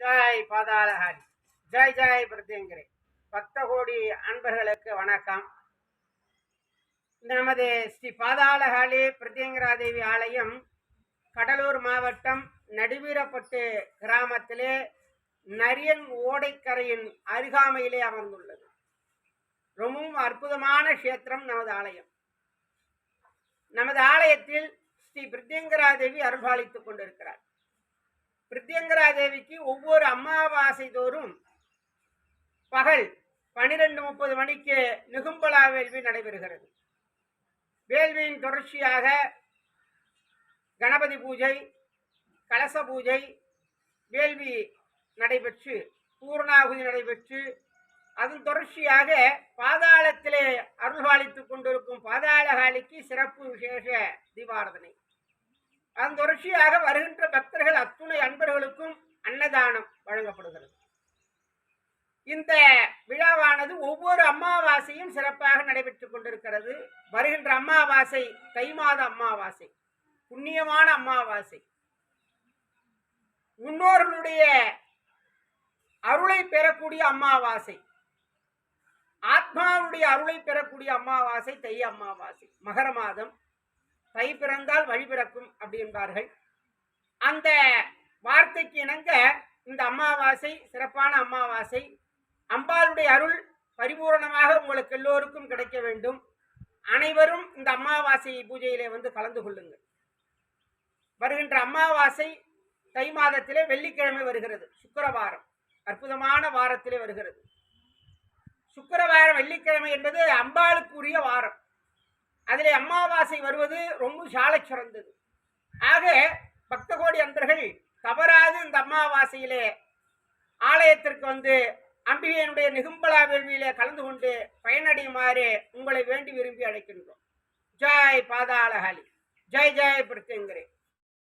Joy பாதாளஹாரி. ஜாய் ஜாய் பிரத்யங்கரே பக்த கோடி அன்பர்களுக்கு வணக்கம். நமது ஸ்ரீ பாதாளஹாளி பிரத்யங்கராதேவி ஆலயம் கடலூர் மாவட்டம் நடுவீரப்பட்டு கிராமத்திலே நரியன் ஓடைக்கரையின் அருகாமையிலே அமர்ந்துள்ளது. ரொம்பவும் அற்புதமான க்ஷேத்திரம் நமது ஆலயம். நமது ஆலயத்தில் ஸ்ரீ பிரித்யங்கராதேவி அருள்பாலித்துக் கொண்டிருக்கிறார். பிரித்யங்கராதேவிக்கு ஒவ்வொரு அமாவாசை தோறும் பகல் பனிரெண்டு முப்பது மணிக்கு நிகும்பலா வேள்வி நடைபெறுகிறது. வேள்வியின் தொடர்ச்சியாக கணபதி பூஜை கலச பூஜை வேள்வி நடைபெற்று பூர்ணாகுதி நடைபெற்று அதன் தொடர்ச்சியாக பாதாளத்திலே அருள்பாலித்துக் கொண்டிருக்கும் பாதாளகாலிக்கு சிறப்பு விசேஷ தீபாரதனை. அதன் தொடர்ச்சியாக வருகின்ற இந்த விழாவானது ஒவ்வொரு அமாவாசையும் சிறப்பாக நடைபெற்றுக் கொண்டிருக்கிறது. வருகின்ற அமாவாசை தை மாத அமாவாசை புண்ணியமான அமாவாசை முன்னோர்களுடைய அருளை பெறக்கூடிய அமாவாசை ஆத்மாவுடைய அருளை பெறக்கூடிய அமாவாசை தை அமாவாசை மகர மாதம் தை பிறந்தால் வழி பிறக்கும் அப்படின்பார்கள். அந்த வார்த்தைக்கு இணங்க இந்த அமாவாசை சிறப்பான அமாவாசை அம்பாளுடைய அருள் பரிபூரணமாக உங்களுக்கு எல்லோருக்கும் கிடைக்க வேண்டும். அனைவரும் இந்த அமாவாசை பூஜையிலே வந்து கலந்து கொள்ளுங்கள். வருகின்ற அமாவாசை தை மாதத்திலே வெள்ளிக்கிழமை வருகிறது. சுக்கரவாரம். அற்புதமான வாரத்திலே வருகிறது. சுக்கரவாரம் வெள்ளிக்கிழமை என்பது அம்பாளுக்குரிய வாரம். அதிலே அமாவாசை வருவது ரொம்ப சாலை சிறந்தது. ஆக பக்தகோடி அன்பர்கள் தவறாது இந்த அமாவாசையிலே ஆலயத்திற்கு வந்து அம்பிகையினுடைய நிகும்பலா வேள்வியிலே கலந்து கொண்டு பயனடையுமாறு உங்களை வேண்டி விரும்பி அழைக்கின்றோம். ஜெய் பாதாளஹாலி. ஜெய் ஜெய் பிரத்யங்கரே